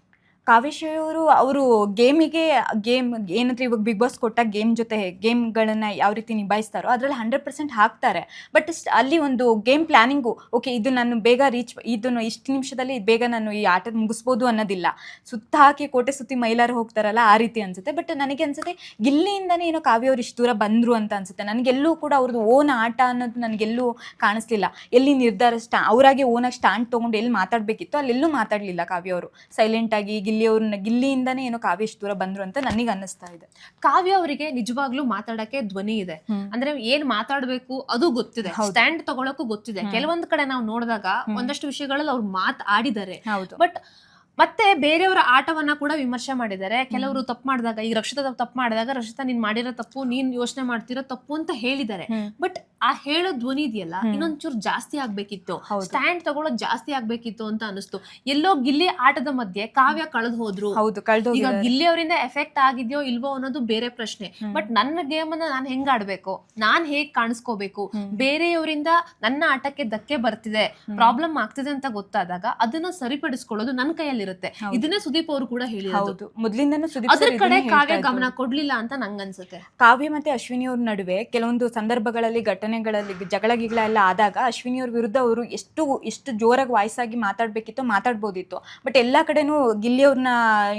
Speaker 2: ಕಾವೇಶವರು ಅವರು ಗೇಮಿಗೆ, ಗೇಮ್, ಏನಂದ್ರೆ ಇವಾಗ ಬಿಗ್ ಬಾಸ್ ಕೊಟ್ಟ ಗೇಮ್ ಜೊತೆ ಗೇಮ್ಗಳನ್ನ ಯಾವ ರೀತಿ ನಿಭಾಯಿಸ್ತಾರೋ ಅದರಲ್ಲಿ ಹಂಡ್ರೆಡ್ ಪರ್ಸೆಂಟ್ ಹಾಕ್ತಾರೆ. ಬಟ್ ಅಲ್ಲಿ ಒಂದು ಗೇಮ್ ಪ್ಲಾನಿಂಗು, ಓಕೆ ಇದು ನಾನು ಬೇಗ ರೀಚ್ ಇದನ್ನು ಇಷ್ಟು ನಿಮಿಷದಲ್ಲಿ ಬೇಗ ನಾನು ಈ ಆಟ ಮುಗಿಸ್ಬೋದು ಅನ್ನೋದಿಲ್ಲ. ಸುತ್ತ ಹಾಕಿ ಕೋಟೆ ಸುತ್ತಿ ಮೈಲಾರು ಹೋಗ್ತಾರಲ್ಲ ಆ ರೀತಿ ಅನ್ಸುತ್ತೆ. ಬಟ್ ನನಗೆ ಅನ್ಸುತ್ತೆ ಗಿಲ್ಲಿಯಿಂದನೇ ಏನೋ ಕಾವ್ಯ ಅವ್ರು ಇಷ್ಟು ದೂರ ಬಂದರು ಅಂತ ಅನ್ಸುತ್ತೆ. ನನಗೆಲ್ಲೂ ಕೂಡ ಅವ್ರದ್ದು ಓನ್ ಆಟ ಅನ್ನೋದು ನನಗೆಲ್ಲೂ ಕಾಣಿಸ್ಲಿಲ್ಲ. ಎಲ್ಲಿ ನಿರ್ಧಾರ ಸ್ಟಾ ಅವರಾಗೆ ಓನಾಗಿ ಸ್ಟ್ಯಾಂಡ್ ತೊಗೊಂಡು ಎಲ್ಲಿ ಮಾತಾಡಬೇಕಿತ್ತು ಅಲ್ಲೆಲ್ಲೂ ಮಾತಾಡಲಿಲ್ಲ ಕಾವ್ಯ ಅವರು. ಸೈಲೆಂಟಾಗಿ ಗಿಲ್ಲಿ ಅವ್ರನ್ನ ಗಿಲ್ಲಿಯಿಂದನೇ ಏನೋ ಕಾವ್ಯ ಇಷ್ಟು ದೂರ ಬಂದ್ರು ಅಂತ ನನಗೆ ಅನ್ನಿಸ್ತಾ ಇದೆ.
Speaker 3: ಕಾವ್ಯ ಅವರಿಗೆ ನಿಜವಾಗ್ಲೂ ಮಾತಾಡಕ್ಕೆ ಧ್ವನಿ ಇದೆ. ಅಂದ್ರೆ ಏನ್ ಮಾತಾಡ್ಬೇಕು ಅದು ಗೊತ್ತಿದೆ. ಸ್ಟ್ಯಾಂಡ್ ತಗೊಳಕ್ಕೂ ಗೊತ್ತಿದೆ. ಕೆಲವೊಂದ್ ಕಡೆ ನಾವು ನೋಡಿದಾಗ ಒಂದಷ್ಟು ವಿಷಯಗಳಲ್ಲಿ ಅವ್ರು ಮಾತಾಡಿದ್ದಾರೆ
Speaker 2: ಹೌದು.
Speaker 3: ಬಟ್ ಮತ್ತೆ ಬೇರೆಯವರ ಆಟವನ್ನ ಕೂಡ ವಿಮರ್ಶೆ ಮಾಡಿದ್ದಾರೆ. ಕೆಲವರು ತಪ್ಪು ಮಾಡಿದಾಗ ಈ ರಕ್ಷಿತಾ ತಪ್ಪು ಮಾಡಿದಾಗ ರಕ್ಷಿತಾ ನೀನ್ ಮಾಡಿರೋ ತಪ್ಪು ನೀನ್ ಯೋಚನೆ ಮಾಡ್ತಿರೋ ತಪ್ಪು ಅಂತ ಹೇಳಿದ್ದಾರೆ. ಬಟ್ ಆ ಹೇಳೋ ಧ್ವನಿ ಇದೆಯಲ್ಲ. ಇನ್ನೊಂಚೂರು ಜಾಸ್ತಿ ಆಗ್ಬೇಕಿತ್ತು. ಸ್ಟ್ಯಾಂಡ್ ತಗೊಳ್ಳೋ ಜಾಸ್ತಿ ಆಗ್ಬೇಕಿತ್ತು ಅಂತ ಅನಿಸ್ತು ಎಲ್ಲೋ ಗಿಲ್ಲಿ ಆಟದ ಮಧ್ಯೆ ಕಾವ್ಯ ಕಳೆದು ಹೋದ್ರು.
Speaker 2: ಹೌದು ಕಳೆದು
Speaker 3: ಈಗ ಗಿಲ್ಲಿ ಅವರಿಂದ ಎಫೆಕ್ಟ್ ಆಗಿದ್ಯೋ ಇಲ್ವೋ ಅನ್ನೋದು ಬೇರೆ ಪ್ರಶ್ನೆ. ಬಟ್ ನನ್ನ ಗೇಮ್ ಅನ್ನ ನಾನು ಹೆಂಗ್ ಆಡ್ಬೇಕು? ನಾನ್ ಹೇಗ್ ಕಾಣಿಸ್ಕೋಬೇಕು? ಬೇರೆಯವರಿಂದ ನನ್ನ ಆಟಕ್ಕೆ ಧಕ್ಕೆ ಬರ್ತಿದೆ ಪ್ರಾಬ್ಲಮ್ ಆಗ್ತಿದೆ ಅಂತ ಗೊತ್ತಾದಾಗ ಅದನ್ನ ಸರಿಪಡಿಸ್ಕೊಳ್ಳೋದು ನನ್ನ ಕೈಯಲ್ಲಿರುತ್ತೆ.
Speaker 2: ಹೌದು.
Speaker 3: ಇದನ್ನೇ ಸುದೀಪ್ ಅವರು ಕೂಡ ಹೇಳಿರೋದು.
Speaker 2: ಹೌದು. ಮೊದ್ಲಿಂದನೂ ಸುದೀಪ್
Speaker 3: ಅದ್ರ
Speaker 2: ಸರ್
Speaker 3: ಕಡೆ
Speaker 2: ಇದನ್ನೇ
Speaker 3: ಕಾವ್ಯ
Speaker 2: ಹೇಳ್ತಾ
Speaker 3: ಗಮನ. ಕೊಡ್ಲಿಲ್ಲ ಅಂತ ನಂಗನ್ಸುತ್ತೆ.
Speaker 2: ಕಾವ್ಯ ಮತ್ತೆ ಅಶ್ವಿನಿ ಅವ್ರ ನಡುವೆ ಕೆಲವೊಂದು ಸಂದರ್ಭಗಳಲ್ಲಿ ಘಟನೆಗಳಲ್ಲಿ ಜಗಳ ಗಿಗಳ ಎಲ್ಲ ಆದಾಗ ಅಶ್ವಿನಿ ಅವ್ರ ವಿರುದ್ಧ ಅವರು ಎಷ್ಟು ಎಷ್ಟು ಜೋರಾಗಿ ವಾಯ್ಸ್ ಆಗಿ ಮಾತಾಡ್ಬೇಕಿತ್ತು ಮಾತಾಡ್ಬೋದಿತ್ತು. ಬಟ್ ಎಲ್ಲಾ ಕಡೆನೂ ಗಿಲ್ಲಿ ಅವ್ರನ್ನ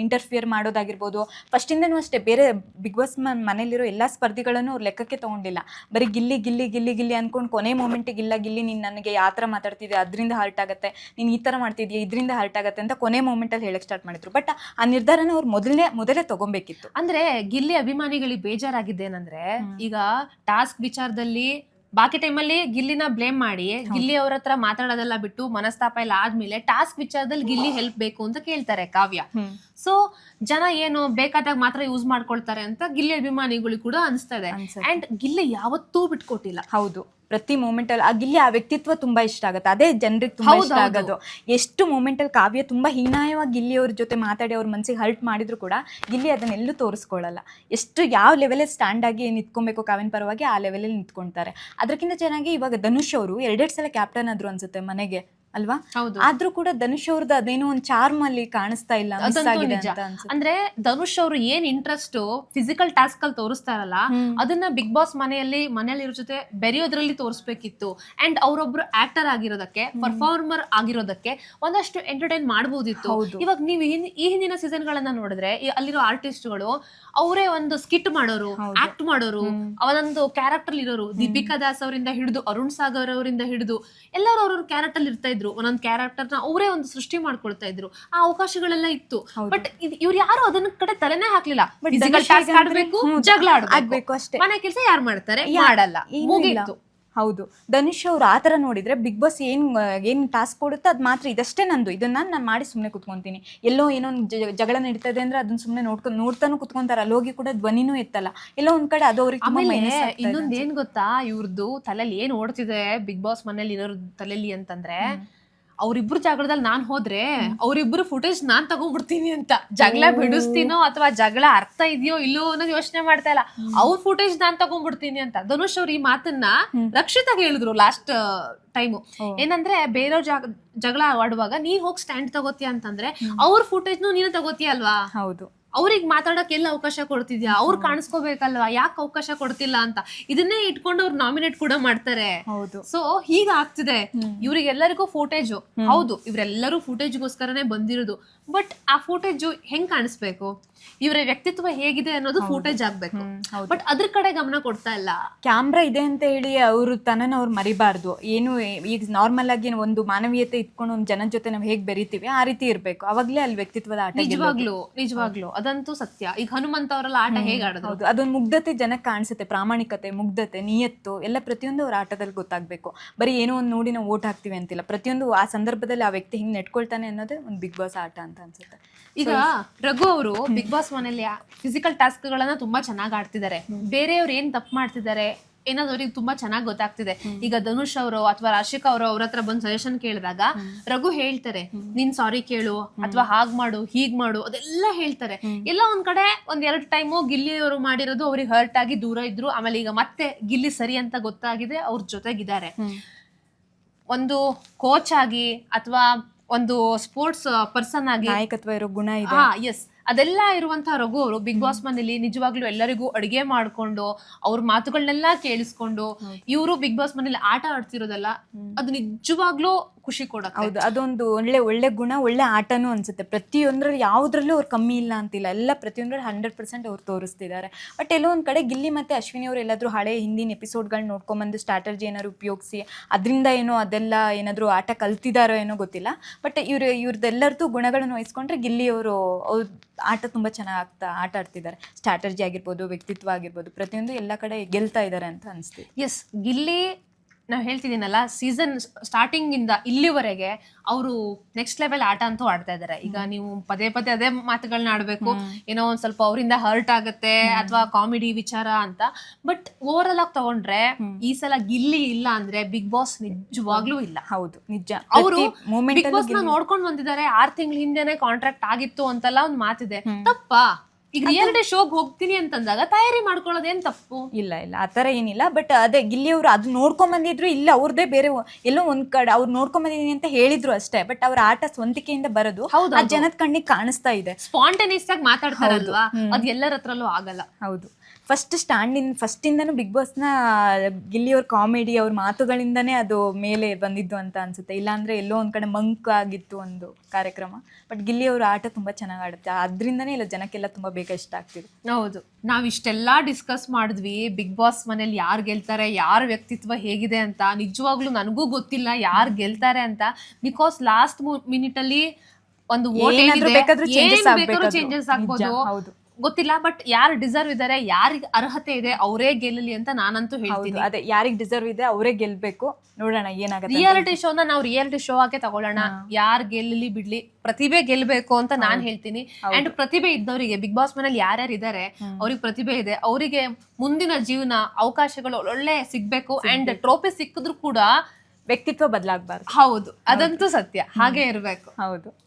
Speaker 2: ಇಂಟರ್ಫಿಯರ್ ಮಾಡೋದಾಗಿರ್ಬೋದು. ಫಸ್ಟಿಂದನೂ ಅಷ್ಟೇ ಬೇರೆ ಬಿಗ್ ಬಾಸ್ ಮನೇಲಿರೋ ಎಲ್ಲಾ ಸ್ಪರ್ಧಿಗಳನ್ನು ಅವ್ರು ಲೆಕ್ಕಕ್ಕೆ ತಗೊಂಡಿಲ್ಲ. ಬರೀ ಗಿಲ್ಲಿ ಗಿಲ್ಲಿ ಗಿಲ್ಲಿ ಗಿಲ್ಲಿ ಅನ್ಕೊಂಡು ಕೊನೆ ಮೂಮೆಂಟಿಗೆ ಇಲ್ಲ ಗಿಲ್ಲಿ ನೀನ್ ನನಗೆ ಯಾವ ಥರ ಮಾತಾಡ್ತಿದ್ದೆ ಅದರಿಂದ ಹರ್ಟ್ ಆಗುತ್ತೆ ನೀನ್ ಈ ತರ ಮಾಡ್ತಿದ್ಯಾ ಇದರಿಂದ ಹರ್ಟ್ ಆಗುತ್ತೆ ಅಂತ ಕೊನೆ ಮೂಮೆಂಟಲ್ಲಿ ಹೇಳಕ್ಕೆ ಸ್ಟಾರ್ಟ್ ಮಾಡಿದ್ರು. ಬಟ್ ಆ ನಿರ್ಧಾರನ ಅವ್ರು ಮೊದಲನೇ ಮೊದಲೇ ತಗೊಬೇಕಿತ್ತು.
Speaker 3: ಅಂದ್ರೆ ಗಿಲ್ಲಿ ಅಭಿಮಾನಿಗಳಿಗೆ ಬೇಜಾರಾಗಿದ್ದೇನಂದ್ರೆ. ಈಗ ಟಾಸ್ಕ್ ವಿಚಾರದಲ್ಲಿ ಬಾಕಿ ಟೈಮಲ್ಲಿ ಗಿಲ್ಲಿನ ಬ್ಲೇಮ್ ಮಾಡಿ ಗಿಲ್ಲಿ ಅವ್ರ ಹತ್ರ ಮಾತಾಡೋದೆಲ್ಲ ಬಿಟ್ಟು ಮನಸ್ತಾಪ ಎಲ್ಲ ಆದ್ಮೇಲೆ ಟಾಸ್ಕ್ ವಿಚಾರದಲ್ಲಿ ಗಿಲ್ಲಿ ಹೆಲ್ಪ್ ಬೇಕು ಅಂತ ಕೇಳ್ತಾರೆ ಕಾವ್ಯ. ಸೊ ಜನ ಏನು ಬೇಕಾದಾಗ ಮಾತ್ರ ಯೂಸ್ ಮಾಡ್ಕೊಳ್ತಾರೆ ಅಂತ ಗಿಲ್ಲಿ ಅಭಿಮಾನಿಗಳು ಕೂಡ ಅನಿಸ್ತಾ ಇದೆ. ಅಂಡ್ ಗಿಲ್ಲಿ ಯಾವತ್ತೂ ಬಿಟ್ಕೊಟ್ಟಿಲ್ಲ.
Speaker 2: ಹೌದು. ಪ್ರತಿ ಮೂಮೆಂಟ್ ಅಲ್ಲಿ ಆ ಗಿಲ್ಲಿ ಆ ವ್ಯಕ್ತಿತ್ವ ತುಂಬಾ ಇಷ್ಟ ಆಗುತ್ತೆ. ಅದೇ ಜನರಿಗೆ ತುಂಬಾ ಇಷ್ಟ. ಆಗೋದು. ಎಷ್ಟು ಮೂಮೆಂಟ್ ಅಲ್ಲಿ ಕಾವ್ಯ ತುಂಬಾ ಹೀನಾಯವಾಗಿ ಗಿಲ್ಲಿ ಅವ್ರ ಜೊತೆ ಮಾತಾಡಿ ಅವ್ರ ಮನ್ಸಿಗೆ ಹರ್ಟ್ ಮಾಡಿದ್ರು ಕೂಡ ಗಿಲ್ಲಿ ಅದನ್ನೆಲ್ಲೂ ತೋರಿಸ್ಕೊಳ್ಳಲ್ಲ ಎಷ್ಟು ಯಾವ ಲೆವೆಲ್ ಸ್ಟ್ಯಾಂಡ್ ಆಗಿ ನಿಂತ್ಕೊಬೇಕು ಕಾವ್ಯನ ಪರವಾಗಿ ಆ ಲೆವೆಲಲ್ಲಿ ನಿಂತ್ಕೊಂತಾರೆ ಅದಕ್ಕಿಂತ ಚೆನ್ನಾಗಿ ಇವಾಗ ಧನುಷ್ ಅವರು ಎರಡೆರಡು ಸಲ ಕ್ಯಾಪ್ಟನ್ ಆದ್ರು ಅನ್ಸುತ್ತೆ ಮನೆಗೆ. ಅಲ್ವಾ?
Speaker 3: ಹೌದು.
Speaker 2: ಆದ್ರೂ ಕೂಡ ಧನುಷ್ ಅವ್ರದ್ದು ಅದೇನೋ ಒಂದು ಚಾರ್ಮ್ ಅಲ್ಲಿ ಕಾಣಿಸ್ತಾ ಇಲ್ಲ miss
Speaker 3: ಅದಂತೂ
Speaker 2: ಆಗಿದೆ
Speaker 3: ನಿಜ.
Speaker 2: ಅಂತ ಅನ್ಸುತ್ತೆ.
Speaker 3: ಅಂದ್ರೆ ಧನುಷ್ ಅವರು ಏನ್ ಇಂಟ್ರೆಸ್ಟ್ ಫಿಸಿಕಲ್ ಟಾಸ್ಕ್ ಅಲ್ಲಿ ತೋರಿಸ್ತಾರಲ್ಲ ಅದನ್ನ ಬಿಗ್ ಬಾಸ್ ಮನೆಯಲ್ಲಿ ಮನೆಯಲ್ಲಿ ಇರೋ ಜೊತೆ ಬೆರೆಯೋದ್ರಲ್ಲಿ ತೋರಿಸ್ಬೇಕಿತ್ತು. ಅಂಡ್ ಅವರೊಬ್ರು ಆಕ್ಟರ್ ಆಗಿರೋದಕ್ಕೆ ಪರ್ಫಾರ್ಮರ್ ಆಗಿರೋದಕ್ಕೆ ಒಂದಷ್ಟು ಎಂಟರ್ಟೈನ್ ಮಾಡಬಹುದಿತ್ತು
Speaker 2: ಹೌದು.
Speaker 3: ಇವಾಗ ನೀವು ಈ ಹಿಂದಿನ ಸೀಸನ್ ಗಳನ್ನ ನೋಡಿದ್ರೆ ಅಲ್ಲಿರೋ ಆರ್ಟಿಸ್ಟ್ಗಳು ಅವರೇ ಒಂದು ಸ್ಕಿಟ್ ಮಾಡೋರು
Speaker 2: ಹೌದು.
Speaker 3: ಆಕ್ಟ್ ಮಾಡೋರು. ಅವನೊಂದು ಕ್ಯಾರೆಕ್ಟರ್ ಇರೋರು. ದೀಪಿಕಾ ದಾಸ್ ಅವರಿಂದ ಹಿಡಿದು ಅರುಣ್ ಸಾಗರ್ ಅವರಿಂದ ಹಿಡಿದು ಎಲ್ಲರೂ ಅವ್ರವ್ರ ಕ್ಯಾರೆಕ್ಟರ್ ಇರ್ತಾ ಇದ್ರು ಒಂದೊಂದು ಕ್ಯಾರೆಕ್ಟರ್ನ ಅವರೇ ಒಂದು ಸೃಷ್ಟಿ ಮಾಡ್ಕೊಳ್ತಾ ಇದ್ರು. ಆ ಅವಕಾಶಗಳೆಲ್ಲ ಇತ್ತು. ಬಟ್ ಇವ್ರು ಯಾರು ಅದನ್ನ ಕಡೆ ತಲೆನೇ ಹಾಕ್ಲಿಲ್ಲ. ಜಗಳ ಆಡ್ಬೇಕು.
Speaker 2: ಅಷ್ಟೇ.
Speaker 3: ಮನೆ ಕೆಲಸ ಯಾರು ಮಾಡ್ತಾರೆ? ಮಾಡಲ್ಲ. ಮುಗೀತು.
Speaker 2: ಹೌದು. ಧನುಷ್ ಅವ್ರು ಆ ಥರ ನೋಡಿದ್ರೆ ಬಿಗ್ ಬಾಸ್ ಏನ್ ಏನ್ ಟಾಸ್ಕ್ ಕೊಡುತ್ತೋ ಅದು ಮಾತ್ರ ಇದಷ್ಟೇ ನಂದು. ಇದನ್ನ ನಾನು ಮಾಡಿ ಸುಮ್ಮನೆ ಕುತ್ಕೊಂತೀನಿ. ಎಲ್ಲೋ ಏನೋ ಜಗಳ ನಡೀತದೆ ಅಂದ್ರೆ ಅದನ್ನ ಸುಮ್ಮನೆ ನೋಡ್ಕೊಂಡು ನೋಡ್ತಾನು ಕುತ್ಕೊಂತಾರ. ಅಲ್ಲಿ ಹೋಗಿ ಕೂಡ ಧ್ವನಿನೂ ಎತ್ತಲ್ಲ. ಎಲ್ಲೋ ಒಂದ್ ಕಡೆ ಅದು ಅವ್ರಿಗೆ
Speaker 3: ಆಮೇಲೆ ಇನ್ನೊಂದ್ ಏನ್ ಗೊತ್ತಾ ಇವ್ರದ್ದು ತಲೆಯಲ್ಲಿ ಏನ್ ಓಡ್ತಿದೆ ಬಿಗ್ ಬಾಸ್ ಮನೇಲಿ ಇರೋರ್ ತಲೆಯಲ್ಲಿ ಅಂತಂದ್ರೆ ಅವ್ರಿಬ್ರು ಜಗಳದಲ್ಲಿ ನಾನ್ ಹೋದ್ರೆ ಅವ್ರಿಬ್ರು ಫುಟೇಜ್ ನಾನ್ ತಗೊಂಡ್ಬಿಡ್ತೀನಿ ಅಂತ. ಜಗಳ. ಬಿಡಿಸ್ತೀನೋ ಅಥವಾ ಜಗಳ ಅರ್ಥ ಇದೆಯೋ ಇಲ್ಲೋ ಅನ್ನೋದು ಯೋಚನೆ ಮಾಡ್ತಾ ಇಲ್ಲ. ಅವ್ರ ಫುಟೇಜ್ ನಾನ್ ತಗೊಂಡ್ಬಿಡ್ತೀನಿ ಅಂತ. ಧನುಷ್ ಅವ್ರು ಈ ಮಾತನ್ನ
Speaker 2: ರಕ್ಷಿತ
Speaker 3: ರಕ್ಷಿತಾಗ ಹೇಳಿದ್ರು ಲಾಸ್ಟ್ ಟೈಮು ಏನಂದ್ರೆ ಬೇರೆಯವ್ರ ಜಾಗ ಜಗಳ ಆಡುವಾಗ ನೀನ್ ಹೋಗಿ ಸ್ಟ್ಯಾಂಡ್ ತಗೋತೀಯ ಅಂತಂದ್ರೆ ಅವ್ರ ಫುಟೇಜ್ನು ನೀನು ತಗೋತೀಯ ಅಲ್ವಾ?
Speaker 2: ಹೌದು.
Speaker 3: ಅವ್ರಿಗೆ ಮಾತಾಡಕ್ ಎಲ್ಲ ಅವಕಾಶ ಕೊಡ್ತಿದ್ಯಾ? ಅವ್ರು ಕಾಣಿಸ್ಕೋಬೇಕಲ್ವಾ? ಯಾಕೆ ಅವಕಾಶ ಕೊಡ್ತಿಲ್ಲ ಅಂತ? ಇದನ್ನೇ ಇಟ್ಕೊಂಡು ಅವ್ರು ನಾಮಿನೇಟ್ ಕೂಡ ಮಾಡ್ತಾರೆ.
Speaker 2: ಹೌದು.
Speaker 3: ಸೊ ಹೀಗ ಆಗ್ತಿದೆ. ಇವ್ರಿಗೆಲ್ಲರಿಗೂ ಫೋಟೇಜ್ ಹೌದು ಇವ್ರೆಲ್ಲರೂ ಫೋಟೇಜ್ಗೋಸ್ಕರನೇ ಬಂದಿರೋದು. ಬಟ್ ಆ ಫೋಟೇಜ್ ಹೆಂಗ್ ಕಾಣಿಸ್ಬೇಕು? ಇವರ ವ್ಯಕ್ತಿತ್ವ ಹೇಗಿದೆ ಅನ್ನೋದು ಫೋಟೇಜ್ ಆಗ್ಬೇಕು. ಬಟ್ ಅದ್ರ ಕಡೆ ಗಮನ ಕೊಡ್ತಾ ಇಲ್ಲ.
Speaker 2: ಕ್ಯಾಮ್ರಾ ಇದೆ ಅಂತ ಹೇಳಿ ಅವರು ತನನ ಅವ್ರು ಮರಿಬಾರ್ದು. ಏನು ಈಗ ನಾರ್ಮಲ್ ಆಗಿ ಒಂದು ಮಾನವೀಯತೆ ಇಟ್ಕೊಂಡು ಒಂದು ಜನ ಜೊತೆ ನಾವು ಹೇಗೆ ಬೆರಿತೀವಿ ಆ ರೀತಿ ಇರ್ಬೇಕು. ಅವಾಗ್ಲೇ ಅಲ್ಲಿ ವ್ಯಕ್ತಿತ್ವದ ಆಟ.
Speaker 3: ನಿಜವಾಗ್ಲು ನಿಜವಾಗ್ಲು. ಅದಂತೂ ಸತ್ಯ. ಈಗ ಹನುಮಂತ ಅವರೆಲ್ಲ ಆಟ ಹೇಗೆ ಆಡೋದು
Speaker 2: ಹೌದು. ಅದೊಂದು ಮುಗ್ಧತೆ ಜನಕ್ಕೆ ಕಾಣಿಸುತ್ತೆ. ಪ್ರಾಮಾಣಿಕತೆ ಮುಗ್ಧತೆ ನಿಯತ್ತು ಎಲ್ಲ ಪ್ರತಿಯೊಂದು ಅವ್ರ ಆಟದಲ್ಲಿ ಗೊತ್ತಾಗಬೇಕು. ಬರೀ ಏನೋ ಒಂದು ನೋಡಿ ನಾವು ಓಟ್ ಹಾಕ್ತೀವಿ ಅಂತಿಲ್ಲ. ಪ್ರತಿಯೊಂದು ಆ ಸಂದರ್ಭದಲ್ಲಿ ಆ ವ್ಯಕ್ತಿ ಹಿಂಗೆ ನೆಟ್ಕೊಳ್ತಾನೆ ಅನ್ನೋದೇ ಒಂದು ಬಿಗ್ ಬಾಸ್ ಆಟ ಅಂತ ಅನ್ಸುತ್ತೆ.
Speaker 3: ಈಗ ರಘು ಅವರು ಬಿಗ್ ಬಾಸ್ ಮನೇಲಿ ಫಿಸಿಕಲ್ ಟಾಸ್ಕ್ ಗಳನ್ನ ತುಂಬಾ ಚೆನ್ನಾಗಿ ಆಡ್ತಿದ್ದಾರೆ. ಬೇರೆಯವ್ರು ಏನ್ ತಪ್ಪು ಮಾಡ್ತಿದ್ದಾರೆ? ಏನಾದ್ರು ಅವ್ರಿಗೆ ತುಂಬಾ ಚೆನ್ನಾಗಿ ಗೊತ್ತಾಗ್ತಿದೆ. ಈಗ ಧನುಷ್ ಅವರು ಅಥವಾ ರಾಶಿಕಾ ಅವರು ಅವ್ರ ಹತ್ರ ಬಂದು ಸಜೆಷನ್ ಕೇಳಿದಾಗ ರಘು ಹೇಳ್ತಾರೆ ನೀನ್ ಸಾರಿ ಕೇಳು ಅಥವಾ ಹಾಗ್ ಮಾಡು ಹೀಗ್ ಮಾಡು ಅದೆಲ್ಲ ಹೇಳ್ತಾರೆ. ಎಲ್ಲ ಒಂದ್ ಕಡೆ ಒಂದ್ ಎರಡ್ ಟೈಮು ಗಿಲ್ಲಿ ಅವರು ಮಾಡಿರೋದು ಅವ್ರಿಗೆ ಹರ್ಟ್ ಆಗಿ ದೂರ ಇದ್ರು. ಆಮೇಲೆ ಈಗ ಮತ್ತೆ ಗಿಲ್ಲಿ ಸರಿ ಅಂತ ಗೊತ್ತಾಗಿದೆ ಅವ್ರ ಜೊತೆಗಿದ್ದಾರೆ. ಒಂದು ಕೋಚ್ ಆಗಿ ಅಥವಾ ಒಂದು ಸ್ಪೋರ್ಟ್ಸ್ ಪರ್ಸನ್ ಆಗಿ
Speaker 2: ನಾಯಕತ್ವ ಇರೋ ಗುಣ ಇದೆ.
Speaker 3: ಹಾ ಎಸ್ ಅದೆಲ್ಲ ಇರುವಂತಹ ರಘು ಅವರು ಬಿಗ್ ಬಾಸ್ ಮನೇಲಿ ನಿಜವಾಗ್ಲೂ ಎಲ್ಲರಿಗೂ ಅಡಿಗೆ ಮಾಡ್ಕೊಂಡು ಅವ್ರ ಮಾತುಗಳನ್ನೆಲ್ಲ ಕೇಳಿಸ್ಕೊಂಡು ಇವರು ಬಿಗ್ ಬಾಸ್ ಮನೇಲಿ ಆಟ ಆಡ್ತಿರೋದಲ್ಲ ಅದು ನಿಜವಾಗ್ಲೂ ಖುಷಿ ಕೊಡುತ್ತೆ.
Speaker 2: ಹೌದು ಅದೊಂದು ಒಳ್ಳೆ ಒಳ್ಳೆ ಗುಣ ಒಳ್ಳೆ ಆಟನೂ ಅನ್ಸುತ್ತೆ. ಪ್ರತಿಯೊಂದ್ರಲ್ಲಿ ಯಾವುದ್ರಲ್ಲೂ ಅವ್ರು ಕಮ್ಮಿ ಇಲ್ಲ ಅಂತಿಲ್ಲ. ಎಲ್ಲ ಪ್ರತಿಯೊಂದ್ರಲ್ಲಿ ಹಂಡ್ರೆಡ್ ಪರ್ಸೆಂಟ್ ಅವ್ರು ತೋರಿಸ್ತಿದ್ದಾರೆ. ಬಟ್ ಎಲ್ಲೋ ಒಂದು ಕಡೆ ಗಿಲ್ಲಿ ಮತ್ತು ಅಶ್ವಿನಿ ಅವರು ಎಲ್ಲಾದರೂ ಹಳೆ ಹಿಂದಿನ ಎಪಿಸೋಡ್ಗಳನ್ನ ನೋಡ್ಕೊಂಬಂದು ಸ್ಟ್ರಾಟಜಿ ಏನಾದ್ರು ಉಪಯೋಗಿಸಿ ಅದರಿಂದ ಏನೋ ಅದೆಲ್ಲ ಏನಾದರೂ ಆಟ ಕಲ್ತಿದಾರೋ ಏನೋ ಗೊತ್ತಿಲ್ಲ. ಬಟ್ ಇವ್ರು ಇವ್ರದ್ದೆಲ್ಲರದ್ದು ಗುಣಗಳನ್ನು ವಹಿಸ್ಕೊಂಡ್ರೆ ಗಿಲ್ಲಿ ಅವರು ಅವ್ರ ಆಟ ತುಂಬ ಚೆನ್ನಾಗಿ ಆಗ್ತಾ ಆಟ ಆಡ್ತಿದ್ದಾರೆ. ಸ್ಟ್ರಾಟಜಿ ಆಗಿರ್ಬೋದು ವ್ಯಕ್ತಿತ್ವ ಆಗಿರ್ಬೋದು ಪ್ರತಿಯೊಂದು ಎಲ್ಲ ಕಡೆ ಗೆಲ್ತಾ ಇದ್ದಾರೆ ಅಂತ ಅನಿಸ್ತಿದೆ.
Speaker 3: ಎಸ್ ಗಿಲ್ಲಿ ನಾವು ಹೇಳ್ತಿದ್ದೀನಲ್ಲ ಸೀಸನ್ ಸ್ಟಾರ್ಟಿಂಗ್ ಇಂದ ಇಲ್ಲಿವರೆಗೆ ಅವರು ನೆಕ್ಸ್ಟ್ ಲೆವೆಲ್ ಆಟ ಅಂತೂ ಆಡ್ತಾ ಇದ್ದಾರೆ ಈಗ ನೀವು ಪದೇ ಪದೇ ಅದೇ ಮಾತುಗಳನ್ನ ಆಡ್ಬೇಕು. ಏನೋ ಒಂದ್ ಸ್ವಲ್ಪ ಅವರಿಂದ ಹರ್ಟ್ ಆಗುತ್ತೆ ಅಥವಾ ಕಾಮಿಡಿ ವಿಚಾರ ಅಂತ. ಬಟ್ ಓವರ್ ಆಗಿ ತಗೊಂಡ್ರೆ ಈ ಸಲ ಗಿಲ್ಲಿ ಇಲ್ಲ ಅಂದ್ರೆ ಬಿಗ್ ಬಾಸ್ ನಿಜವಾಗ್ಲೂ ಇಲ್ಲ.
Speaker 2: ಹೌದು ನಿಜ.
Speaker 3: ಅವರು ಬಿಗ್ ಬಾಸ್ ನೋಡ್ಕೊಂಡ್ ಬಂದಿದ್ದಾರೆ. ಆರ್ ತಿಂಗಳ ಹಿಂದೆನೆ ಕಾಂಟ್ರಾಕ್ಟ್ ಆಗಿತ್ತು ಅಂತೆಲ್ಲ ಒಂದ್ ಮಾತಿದೆ. ತಪ್ಪಾ? ಈಗ ರಿಯಾಲಿಟಿ ಶೋಗೆ ಹೋಗ್ತೀನಿ ಅಂತಂದಾಗ ತಯಾರಿ ಮಾಡ್ಕೊಳ್ಳೋದೇನ್ ತಪ್ಪು?
Speaker 2: ಇಲ್ಲ ಇಲ್ಲ ಆ ಥರ ಏನಿಲ್ಲ ಬಟ್ ಅದೇ ಗಿಲ್ಲಿಯವರು ಅದು ನೋಡ್ಕೊಂಡ್ ಬಂದಿದ್ರು ಇಲ್ಲ ಅವ್ರದ್ದೇ ಬೇರೆ ಒ- ಎಲ್ಲೋ ಒಂದ್ ಕಡೆ ಅವ್ರು ನೋಡ್ಕೊಂಡ್ ಬಂದಿದೀನಿ ಅಂತ ಹೇಳಿದ್ರು ಅಷ್ಟೇ ಬಟ್ ಅವ್ರ ಆಟ ಸ್ವಂತಿಕೆಯಿಂದ ಬರೋದು
Speaker 3: ಹೌದು,
Speaker 2: ಆ ಜನದ ಕಣ್ಣಿಗೆ ಕಾಣಿಸ್ತಾ ಇದೆ.
Speaker 3: ಸ್ಪಾಂಟೇನಿಯಸ್ ಆಗಿ ಮಾತಾಡ್ತಾರಲ್ವಾ? ಅದ್ ಎಲ್ಲರ ಹತ್ರಲ್ಲೂ ಆಗಲ್ಲ.
Speaker 2: ಹೌದು. ಫಸ್ಟ್ ಸ್ಟ್ಯಾಂಡಿನ್ ಫಸ್ಟಿಂದನೂ ಬಿಗ್ ಬಾಸ್ನ ಗಿಲ್ಲಿಯವ್ರ ಕಾಮಿಡಿ ಅವ್ರ ಮಾತುಗಳಿಂದನೇ ಅದು ಮೇಲೆ ಬಂದಿದ್ದು ಅಂತ ಅನ್ಸುತ್ತೆ. ಇಲ್ಲಾಂದ್ರೆ ಎಲ್ಲೋ ಒಂದ್ ಕಡೆ ಮಂಕ್ ಆಗಿತ್ತು ಒಂದು ಕಾರ್ಯಕ್ರಮ. ಬಟ್ ಗಿಲ್ಲಿಯವ್ರ ಆಟ ತುಂಬಾ ಚೆನ್ನಾಗಿ ಆಡುತ್ತೆ. ಅದರಿಂದನೇ ಇಲ್ಲ ಜನಕ್ಕೆಲ್ಲ ತುಂಬಾ ಬೇಗ ಇಷ್ಟ ಆಗ್ತಿದೆ.
Speaker 3: ಹೌದು. ನಾವ್ ಇಷ್ಟೆಲ್ಲಾ ಡಿಸ್ಕಸ್ ಮಾಡಿದ್ವಿ. ಬಿಗ್ ಬಾಸ್ ಮನೇಲಿ ಯಾರು ಗೆಲ್ತಾರೆ ಯಾರ ವ್ಯಕ್ತಿತ್ವ ಹೇಗಿದೆ ಅಂತ ನಿಜವಾಗ್ಲೂ ನನಗೂ ಗೊತ್ತಿಲ್ಲ ಯಾರು ಗೆಲ್ತಾರೆ ಅಂತ. ಬಿಕಾಸ್ ಲಾಸ್ಟ್ ಮಿನಿಟ್ ಅಲ್ಲಿ ಒಂದು
Speaker 2: ಚೇಂಜಸ್
Speaker 3: ಆಗ್ಬೋದು.
Speaker 2: ಹೌದು.
Speaker 3: ಗೊತ್ತಿಲ್ಲ ಬಟ್ ಯಾರು ಡಿಸರ್ವ್ ಇದಾರೆ ಯಾರಿಗೆ ಅರ್ಹತೆ ಇದೆ ಅವರೇ ಗೆಲ್ಲಲಿ ಅಂತ ನಾನಂತೂ ಹೇಳ್ತೀನಿ.
Speaker 2: ಅದೇ ಯಾರಿಗ್ ಡಿಸರ್ವ್ ಇದೆ ಅವರೇ ಗೆಲ್ಬೇಕು. ನೋಡೋಣ ಏನಾಗುತ್ತೆ
Speaker 3: ರಿಯಾಲಿಟಿ ಶೋನ ನಾವು ರಿಯಾಲಿಟಿ ಶೋ ಆಗೇ ತಗೊಳ್ಳೋಣ. ಯಾರು ಗೆಲ್ಲಲಿ ಬಿಡ್ಲಿ ಪ್ರತಿಭೆ ಗೆಲ್ಬೇಕು ಅಂತ ನಾನ್ ಹೇಳ್ತೀನಿ. ಅಂಡ್ ಪ್ರತಿಭೆ ಇದ್ದವರಿಗೆ ಬಿಗ್ ಬಾಸ್ ಮನೇಲಿ ಯಾರ್ಯಾರು ಇದಾರೆ ಅವ್ರಿಗೆ ಪ್ರತಿಭೆ ಇದೆ. ಅವರಿಗೆ ಮುಂದಿನ ಜೀವನ ಅವಕಾಶಗಳು ಒಳ್ಳೆ ಸಿಗ್ಬೇಕು. ಅಂಡ್ ಟ್ರೋಫಿ ಸಿಕ್ಕಿದ್ರು ಕೂಡ
Speaker 2: ವ್ಯಕ್ತಿತ್ವ ಬದಲಾಗಬಾರ್ದು.
Speaker 3: ಹೌದು ಅದಂತೂ ಸತ್ಯ. ಹಾಗೆ ಇರಬೇಕು.
Speaker 2: ಹೌದು.